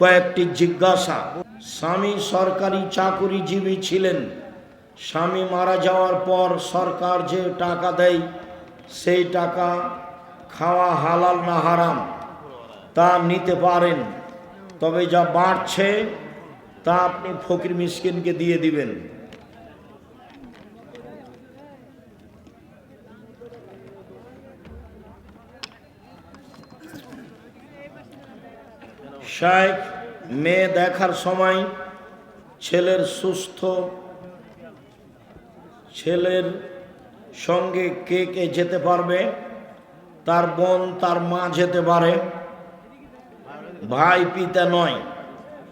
কয়েকটি জিজ্ঞাসা, স্বামী সরকারি চাকুরিজীবী ছিলেন। স্বামী মারা যাওয়ার পর সরকার যে টাকা দেয়, সেই টাকা খাওয়া হালাল না হারাম, তা নিতে পারেন। তবে যা বাড়ছে, তা আপনি ফকির মিসকিনকে দিয়ে দিবেন। শায়েখ মেয়ে দেখার সময় ছেলের সুস্থ ছেলের সঙ্গে কে কে যেতে পারবে? তার বোন, তার মা যেতে পারে। ভাই, পিতা নয়।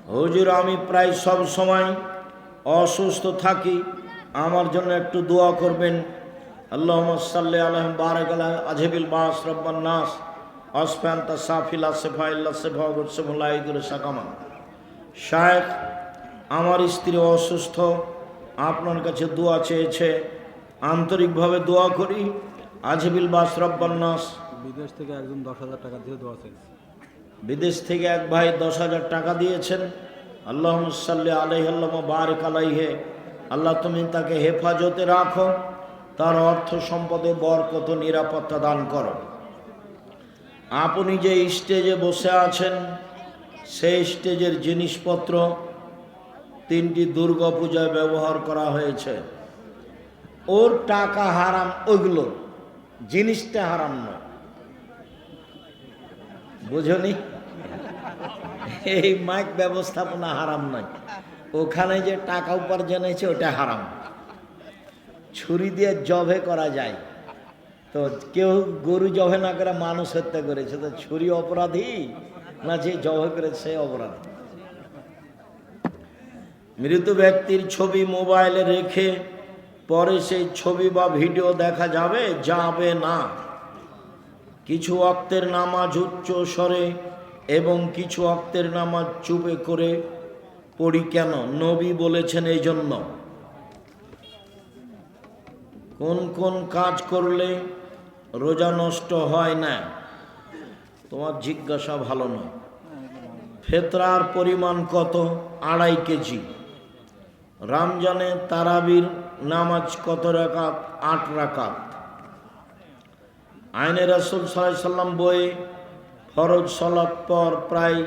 হুজুর, আমি প্রায় সব সময় অসুস্থ থাকি। আমার জন্য একটু দোয়া করবেন। আল্লাহ সাল্লি আলহ বারাক আলাহ আজহেবিল বাস রব্বান নাস। আসফান্তা সাফিলা সেফা সাকামা। শায়েখ আমার স্ত্রী অসুস্থ আপনার কাছে দোয়া চেয়েছে আন্তরিকভাবে দোয়া করি। আজহেবিল বাস বিদেশ থেকে একজন দশ হাজার টাকা দিয়ে দেওয়া চাইছে বিদেশ থেকে এক ভাই দশ হাজার টাকা দিয়েছেন। আল্লাহ সাল্লি আলহ আল্লাহ বারেক আলাইহে। আল্লাহ তুমি তাকে হেফাজতে রাখো। তার অর্থ সম্পদে বরকত নিরাপত্তা দান করো। আপনি যে স্টেজে বসে আছেন, সেই স্টেজের জিনিসপত্র তিনটি দুর্গা পূজায় ব্যবহার করা হয়েছে। ওর টাকা হারাম ওইগুলো, জিনিসটা হারাম নয়। বুঝনি? এই মাইক ব্যবস্থাপনা হারাম নয়। ওখানে যে টাকা উপার্জন হয়েছে, ওটা হারাম। ছুরি দিয়ে জবে করা যায়। তো কেউ গরু জবে না করে মানুষ হত্যা করেছে, তো ছুরি অপরাধী না যে জবে করেছে সে অপরাধী? মৃত ব্যক্তির ছবি মোবাইলে রেখে পরে সেই ছবি বা ভিডিও দেখা যাবে যাবে না। কিছু অক্তের নামাজ উচ্চ স্বরে এবং কিছু অক্তের নামাজ চুপে করে পড়ি কেন? নবী বলেছেন এই জন্য কোন কোন কাজ করলে রোজা নষ্ট হয় না। তোমার জিজ্ঞাসা ভালো নয়। ফেতরার পরিমাণ কত? আড়াই কেজি। রামজানে তারাবির নামাজ কত রাকাত? আট রাকাত। আইনে রাসুল সাল্লাহ সাল্লাম বইয়ে ফরজ সলাৎ পর প্রায়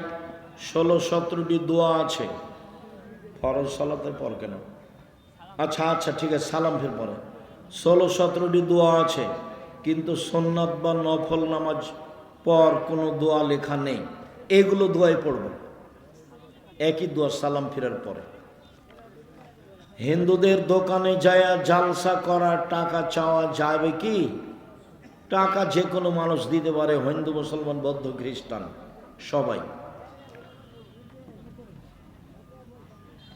ষোলো সতেরোটি দোয়া আছে। ফরজ সলাতের পর কেন? আচ্ছা আচ্ছা ঠিক আছে, সালাম ফের পরে। ষোলো সতেরোটি দোয়া আছে। কিন্তু সোননাথ বা নফল নামাজ পর কোনো দোয়া লেখা নেই। এগুলো দোয়াই পড়ব। একই দোয়া সালাম ফেরার পরে। হিন্দুদের দোকানে যায় জালসা করা, টাকা চাওয়া যাবে কি? টাকা যে কোনো মানুষ দিতে পারে, হিন্দু, মুসলমান, বৌদ্ধ, খ্রিস্টান, সবাই।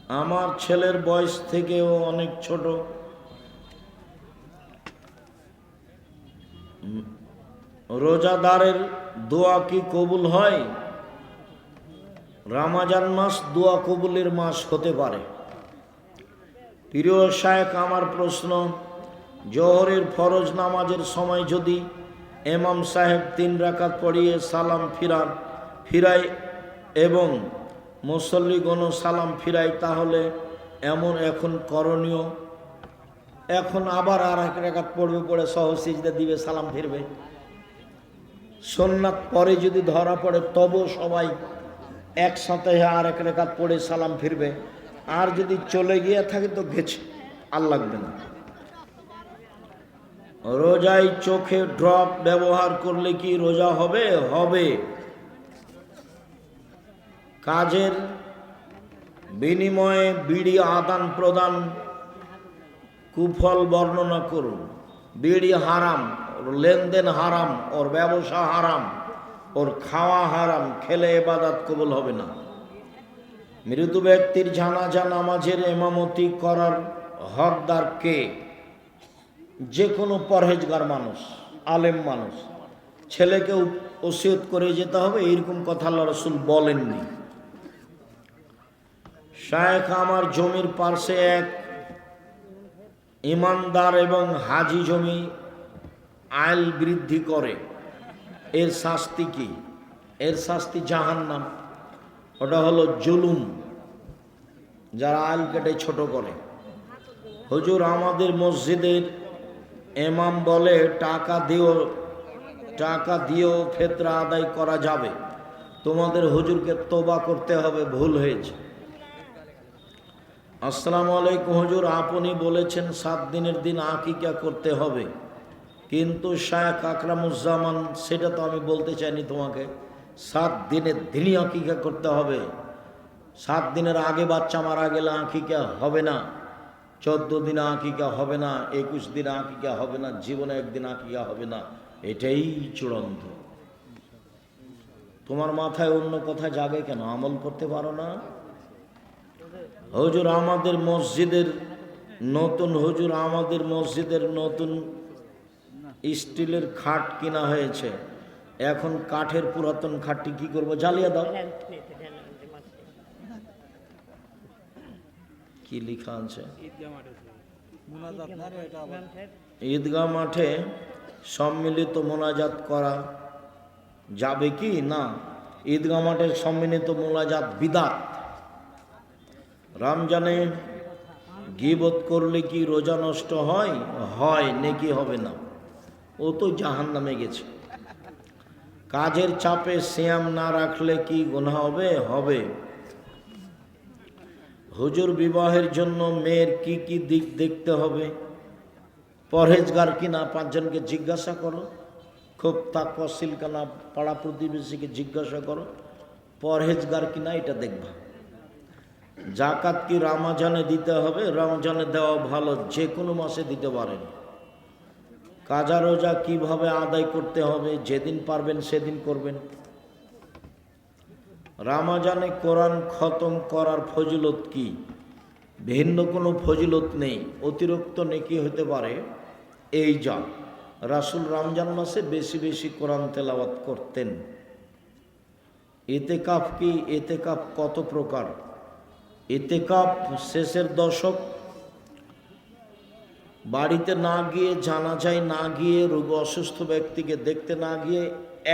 আমার ছেলের বয়স থেকেও অনেক ছোট। রোজাদারের দোয়া কি কবুল হয়? রামাজান মাস দোয়া কবুলের মাস হতে পারে। প্রিয় শায়েক আমার প্রশ্ন, জোহরের ফরজ নামাজের সময় যদি এমাম সাহেব তিন রাকাত পড়িয়ে সালাম ফিরান, ফিরায় এবং মুসল্লিগণ সালাম ফিরায়, তাহলে এমন এখন করণীয় এখন আবার আর এক রেখাত পড়বে, পড়ে সহসিজদা দিবে, সালাম ফিরবে। সোননাথ পরে যদি ধরা পড়ে, তবু সবাই একসাথে আর এক রেখাত পড়ে সালাম ফিরবে। আর যদি চলে গিয়ে থাকে, তো গেছে। আর লাগবে না। রোজায় চোখে ড্রপ ব্যবহার করলে কি রোজা হবে? হবে। কাজের বিনিময়ে বিড়ি আদান প্রদান কুফল বর্ণনা করুন। বিড়ি হারাম ওর লেনদেন হারাম, ওর ব্যবসা হারাম, ওর খাওয়া হারাম, খেলে এবাদাত কবুল হবে না। মৃত ব্যক্তির জানাজা নামাজের এমামতি করার হকদার কে? যে কোনো পরহেজগার মানুষ, আলেম মানুষ। ছেলেকে ওসিয়ত করে যেতে হবে, এইরকম কথা আল্লাহ বলেননি। শায়েখ আমার জমির পার্শ্বে এক ইমানদার এবং হাজি জমি আইল বৃদ্ধি করে। এর শাস্তি কি? এর শাস্তি জাহান্নাম। ওটা হলো জুলুম। যারা আল কেটে ছোট করে। হুজুর, আমাদের মসজিদের এমাম বলে, টাকা দিও, টাকা দিয়েও ফেতরা আদায় করা যাবে। তোমাদের হুজুরকে তোবা করতে হবে, ভুল হয়েছে। আসসালামু আলাইকুম, হজুর, আপনি বলেছেন সাত দিনের দিন আকিকা করতে হবে। কিন্তু শায়েখ আকরামুজ্জামান, সেটা তো আমি বলতে চাইনি তোমাকে, সাত দিনের দিনই আকিকা করতে হবে। সাত দিনের আগে বাচ্চা মারা গেলে আকিকা হবে না, চোদ্দ দিন আঁকিকা হবে না, একুশ দিন আকিকা হবে না, জীবনে একদিন আকিকা হবে না, এটাই চূড়ান্ত। তোমার মাথায় অন্য কথা জাগে কেন? আমল করতে পারো না? হুজুর আমাদের মসজিদের নতুন, হুজুর আমাদের মসজিদের নতুন স্টিলের খাট কিনা হয়েছে। এখন কাঠের পুরাতন খাটটি কি করব? জ্বালিয়ে দাও। কি লেখা আছে? ঈদগাহ মাঠে সম্মিলিত মোনাজাত করা যাবে কি? না। ঈদগাহ মাঠে সম্মিলিত মোনাজাত বিদাত। রমজানে গিবত করলে কি রোজা নষ্ট হয়? হয়, নেকি হবে না। ও তো জাহান নামে গেছে। কাজের চাপে শ্যাম না রাখলে কি গুনাহ হবে? হবে। হুজুর বিবাহের জন্য মেয়ের কি কি দিক দেখতে হবে? পরহেজগার কিনা? পাঁচজনকে জিজ্ঞাসা করো। খুব তাকওয়া সিলকানা পাড়া প্রতিবেশীকে জিজ্ঞাসা করো। পরহেজগার কিনা, এটা দেখবা। জাকাত কি রামাজানে দিতে হবে? রমজানে দেওয়া ভালো, যে কোনো মাসে দিতে পারেন। কাজা রোজা কীভাবে আদায় করতে হবে? যেদিন পারবেন সেদিন করবেন। রামাজানে কোরআন খতম করার ফজিলত কি? ভিন্ন কোনো ফজিলত নেই, অতিরিক্ত নেকি হতে পারে। এই যা, রাসুল রমজান মাসে বেশি বেশি কোরআন তেলাওয়াত করতেন। এতেকাফ কি? এতেকাফ কত প্রকার? এতেকাফ শেষের দশক। বাড়িতে না গিয়ে জানা যায় না গিয়ে, রোগ অসুস্থ ব্যক্তিকে দেখতে না গিয়ে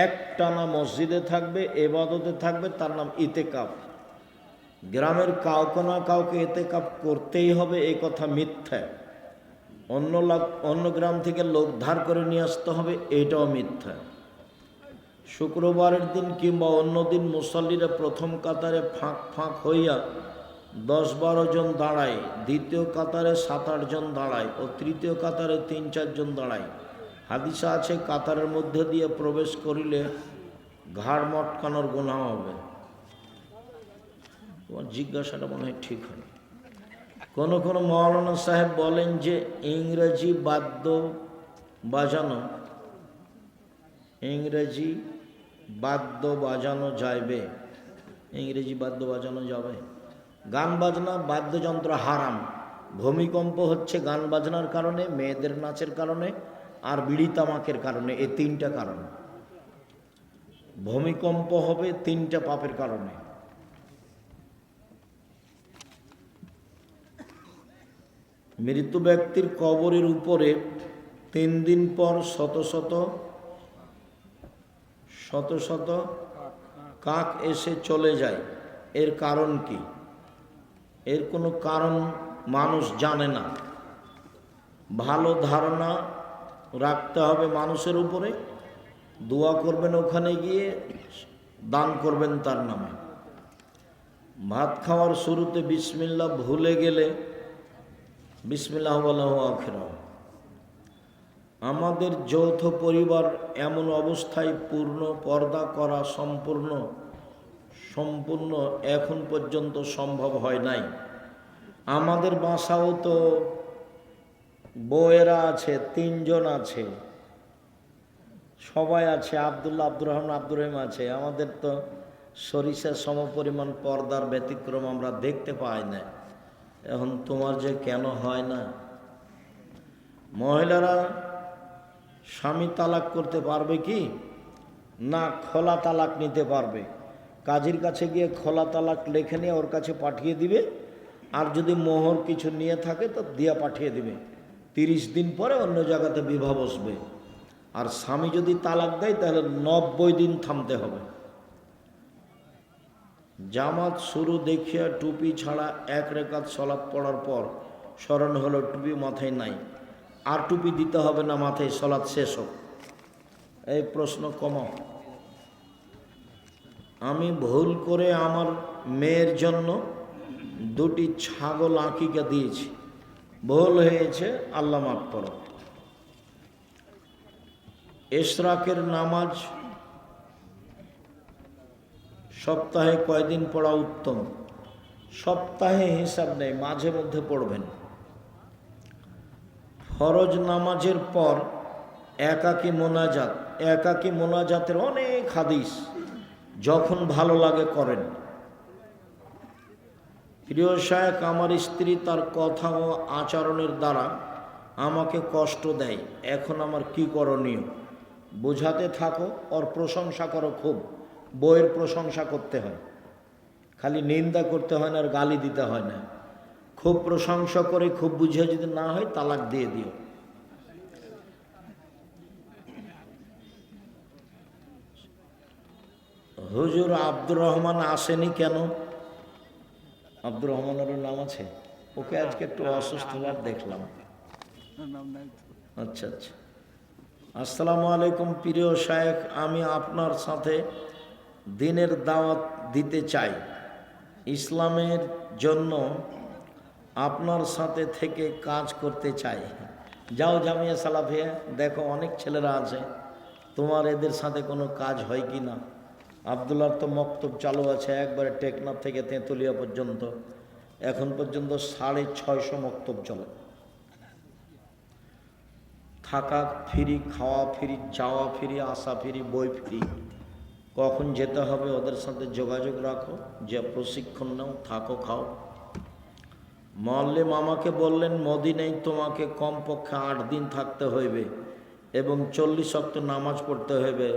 এক টানা মসজিদে থাকবে, এবাদতে থাকবে, তার নাম ইতেকাপ গ্রামের কাউকে না কাউকে এতেকাপ করতেই হবে, এই কথা মিথ্যা। অন্য অন্য গ্রাম থেকে লোক ধার করে নিয়ে আসতে হবে, এটাও মিথ্যা। শুক্রবারের দিন কিংবা অন্য দিন মুসল্লিরা প্রথম কাতারে ফাঁক ফাঁক হইয়া দশ বারো জন দাঁড়ায়, দ্বিতীয় কাতারে সাত আট জন দাঁড়ায় ও তৃতীয় কাতারে তিন চারজন দাঁড়ায়। হাদিসা আছে, কাতারের মধ্যে দিয়ে প্রবেশ করিলে ঘাড় মটকানোর গোনা হবে। তোমার জিজ্ঞাসাটা মনে হয় ঠিক হয় কোনো কোনো মৌলানা সাহেব বলেন যে, ইংরেজি বাদ্য বাজানো, ইংরেজি বাদ্য বাজানো যাইবে। ইংরেজি বাদ্য বাজানো যাবে? গান বাজনা, বাদ্যযন্ত্র হারাম। ভূমিকম্প হচ্ছে গান বাজনার কারণে, মেয়েদের নাচের কারণে, আর বিড়ি তামাকের কারণে এই তিনটা কারণ। ভূমিকম্প হবে তিনটা পাপের কারণে। মৃত ব্যক্তির কবরের উপরে তিন দিন পর শত শত শত শত কাক এসে চলে যায়। এর কারণ কি? এর কোনো কারণ মানুষ জানে না। ভালো ধারণা রাখতে হবে মানুষের উপরে। দোয়া করবেন ওখানে গিয়ে, দান করবেন তার নামে। ভাত খাওয়ার শুরুতে বিসমিল্লা ভুলে গেলে বিসমিল্লাহ আখের। আমাদের যৌথ পরিবার এমন অবস্থায় পূর্ণ পর্দা করা সম্পূর্ণ সম্পূর্ণ এখন পর্যন্ত সম্ভব হয় নাই। আমাদের বাসাও তো বউয়েরা আছে, তিনজন আছে। সবাই আছে, আবদুল্লাহ, আব্দুর রহমান, আব্দুর রহিম আছে। আমাদের তো সরিষার সমপরিমাণ পর্দার ব্যতিক্রম আমরা দেখতে পাই না। এখন তোমার যে কেন হয় না? মহিলারা স্বামী তালাক করতে পারবে কি? না, খোলা তালাক নিতে পারবে। কাজীর কাছে গিয়ে খোলা তালাক লেখে নিয়ে ওর কাছে পাঠিয়ে দিবে। আর যদি মোহর কিছু নিয়ে থাকে তো দিয়া পাঠিয়ে দিবে। তিরিশ দিন পরে অন্য জায়গাতে বিবাহ বসবে। আর স্বামী যদি তালাক দেয়, তাহলে নব্বই দিন থামতে হবে। জামাত শুরু দেখিয়া টুপি ছাড়া এক রেখাত সলাপ পড়ার পর স্মরণ হলো, টুপি মাথায় নাই। আর টুপি দিতে হবে না, মাথায় সলাৎ শেষ হোক। এই প্রশ্ন কমাও। আমি ভুল করে আমার মেয়ের জন্য দুটি ছাগল আঁকিকা দিয়েছি। ভুল হয়েছে, আল্লাহ মাফ করো। এশরাকের নামাজ সপ্তাহে কয়দিন পড়া উত্তম? সপ্তাহে হিসাব নেই, মাঝে মধ্যে পড়বেন। ফরজ নামাজের পর একাকী মোনাজাত, একাকী মোনাজাতের অনেক হাদিস। যখন ভালো লাগে করেন। প্রিয় শায়ক আমার স্ত্রী তার কথা ও আচরণের দ্বারা আমাকে কষ্ট দেয়। এখন আমার কি করণীয়? বোঝাতে থাকো, ওর প্রশংসা করো খুব। বইয়ের প্রশংসা করতে হয়। খালি নিন্দা করতে হয় না আর গালি দিতে হয় না। খুব প্রশংসা করে, খুব বুঝে যদি না হয়, তালাক দিয়ে দিও। হুজুর আব্দুর রহমান আসেনি কেন? আব্দুর রহমানের নাম আছে? ওকে আজকে একটু অসুস্থ ভাব দেখলাম। আচ্ছা আচ্ছা। আসসালামু আলাইকুম প্রিয় শায়েখ, আমি আপনার সাথে দিনের দাওয়াত দিতে চাই। ইসলামের জন্য আপনার সাথে থেকে কাজ করতে চাই। যাও জামিয়া সালাফিয়া, দেখো অনেক ছেলেরা আছে। তোমার এদের সাথে কোনো কাজ হয় কি না? আবদুল্লার তো মক্তব চালু আছে একবারে টেকনাফ থেকে তেঁতুলিয়া পর্যন্ত। এখন পর্যন্ত সাড়ে ছয়শো মক্তব চলে। থাকা ফিরি, খাওয়া ফিরি, যাওয়া ফিরি, আসা ফিরি, বই ফ্রি। কখন যেতে হবে ওদের সাথে যোগাযোগ রাখো, যে প্রশিক্ষণ নাও, থাকো, খাও। মল্লিম আমাকে বললেন, মদিনায় তোমাকে কমপক্ষে আট দিন থাকতে হইবে এবং চল্লিশ অক্ট নামাজ পড়তে হইবে।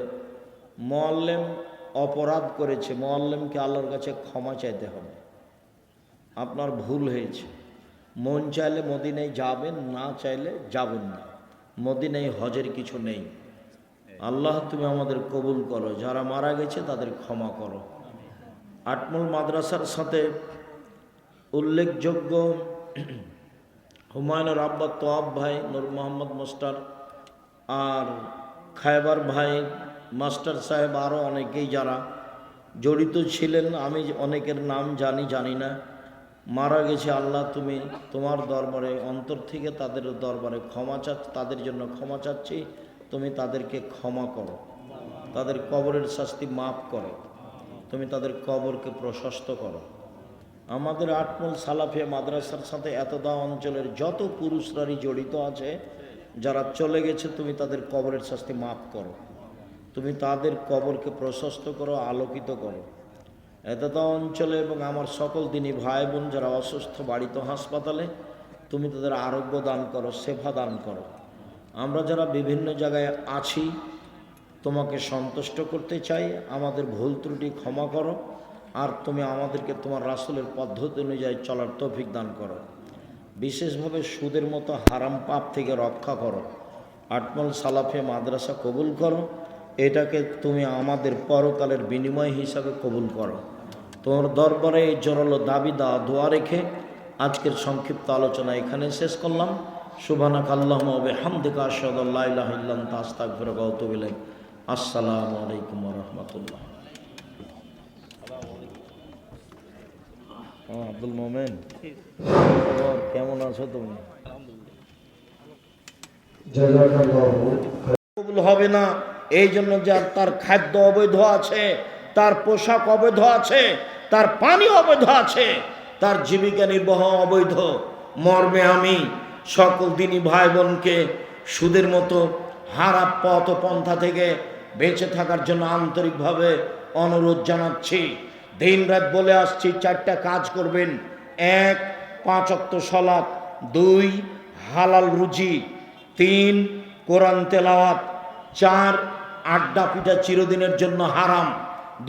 মোয়াল্লেম অপরাধ করেছে, মোয়াল্লেমকে আল্লাহর কাছে ক্ষমা চাইতে হবে। আপনার ভুল হয়েছে। মন চাইলে মদিনায় যাবেন, না চাইলে যাবেন না। মদিনায় হজের কিছু নেই। আল্লাহ তুমি আমাদের কবুল করো। যারা মারা গেছে তাদের ক্ষমা করো। আটমল মাদ্রাসার সাথে উল্লেখযোগ্য হুমায়ুনের আব্বা তোয়াব ভাই, নূর মোহাম্মদ মোস্টার আর খায়বার ভাই মাস্টার সাহেব আরও অনেকেই যারা জড়িত ছিলেন, আমি অনেকের নাম জানি জানি না। মারা গেছে আল্লাহ তুমি তোমার দরবারে, অন্তর থেকে তাদের দরবারে ক্ষমা চাচ্ছ, তাদের জন্য ক্ষমা চাচ্ছি, তুমি তাদেরকে ক্ষমা করো। তাদের কবরের শাস্তি মাফ করো। তুমি তাদের কবরকে প্রশস্ত করো। আমাদের আটমল সালাফিয়া মাদ্রাসার সাথে এতদা অঞ্চলের যত পুরুষরারই জড়িত আছে, যারা চলে গেছে, তুমি তাদের কবরের শাস্তি মাফ করো। তুমি তাদের কবরকে প্রশস্ত করো, আলোকিত করো। এতদা অঞ্চলে এবং আমার সকল দিনই ভাই বোন যারা অসুস্থ, বাড়িতে হাসপাতালে, তুমি তাদের আরোগ্য দান করো, সেবা দান করো। আমরা যারা বিভিন্ন জায়গায় আছি, তোমাকে সন্তুষ্ট করতে চাই, আমাদের ভুল ত্রুটি ক্ষমা করো, আর তুমি আমাদেরকে তোমার রাসুলের পদ্ধতি অনুযায়ী চলার তৌফিক দান করো। বিশেষভাবে সুদের মতো হারাম পাপ থেকে রক্ষা করো। আটমল সালাফে মাদ্রাসা কবুল করো এটাকে তুমি আমাদের পরকালের বিনিময় হিসাবে কবুল করো। তোমার দরবারে এই জোরালো দাবি দা দোয়া রেখে আজকের সংক্ষিপ্ত আলোচনা এখানে শেষ করলাম। সুবানাক আল্লাহ হামদিকা আশাদুল্লাহ তাস্তাক ফিরে গৌতবিলাই আসসালামু আলাইকুম রহমতুল্লাহ। আব্দুল মোমেন কেমন আছো তুমি? কবুল হবে না। এই জন্য যার তার খাদ্য অবৈধ আছে, তার পোশাক অবৈধ আছে, তার পানি অবৈধ আছে, তার জীবিকা নির্বাহ অবৈধ। মর্মে আমি সকল দিনই ভাই বোনকে সুদের মতো হারাপ পথ পন্থা থেকে বেঁচে থাকার জন্য আন্তরিকভাবে অনুরোধ জানাচ্ছি। দিন রাত বলে আসছি, চারটা কাজ করবেন। এক, পাঁচ অক্ত সলাপ দুই, হালাল রুজি। তিন, কোরআন তেলাওয়াত। চার আড্ডা পিঠা চিরদিনের জন্য হারাম।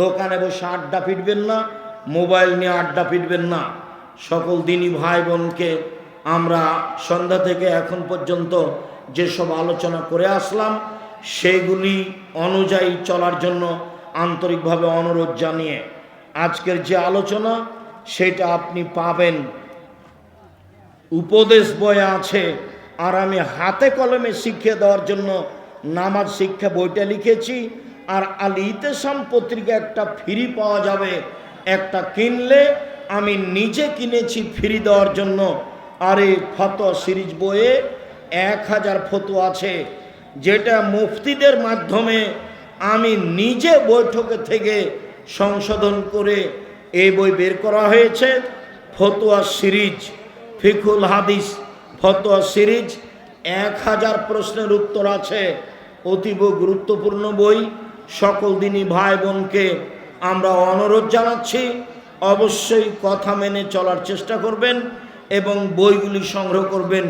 দোকানে বসে আড্ডা পিটবেন না, মোবাইল নিয়ে আড্ডা পিটবেন না। সকল দিনই ভাই বোনকে আমরা সন্ধ্যা থেকে এখন পর্যন্ত যেসব আলোচনা করে আসলাম, সেগুলি অনুযায়ী চলার জন্য আন্তরিকভাবে অনুরোধ জানিয়ে আজকের যে আলোচনা, সেটা আপনি পাবেন। উপদেশ বয়ে আছে, আর আমি হাতে কলমে শিখিয়ে দেওয়ার জন্য নামাজ শিক্ষা বইটা লিখেছি, আর আল ইতেসাম পত্রিকা একটা ফ্রি পাওয়া যাবে। একটা কিনলে আমি নিজে কিনেছি ফ্রি দেওয়ার জন্য। আর এই ফতোয়া সিরিজ বইয়ে এক হাজার ফতো আছে, যেটা মুফতিদের মাধ্যমে আমি নিজে বৈঠকে থেকে সংশোধন করে এই বই বের করা হয়েছে। ফতোয়া সিরিজ ফিকুল হাদিস, ফতোয়া সিরিজ এক হাজার প্রশ্নের উত্তর আছে। অতীব গুরুত্বপূর্ণ বই। সকল দিনই ভাই বোনকে আমরা অনুরোধ জানাচ্ছি, অবশ্যই কথা মেনে চলার চেষ্টা করবেন এবং বইগুলি সংগ্রহ করবেন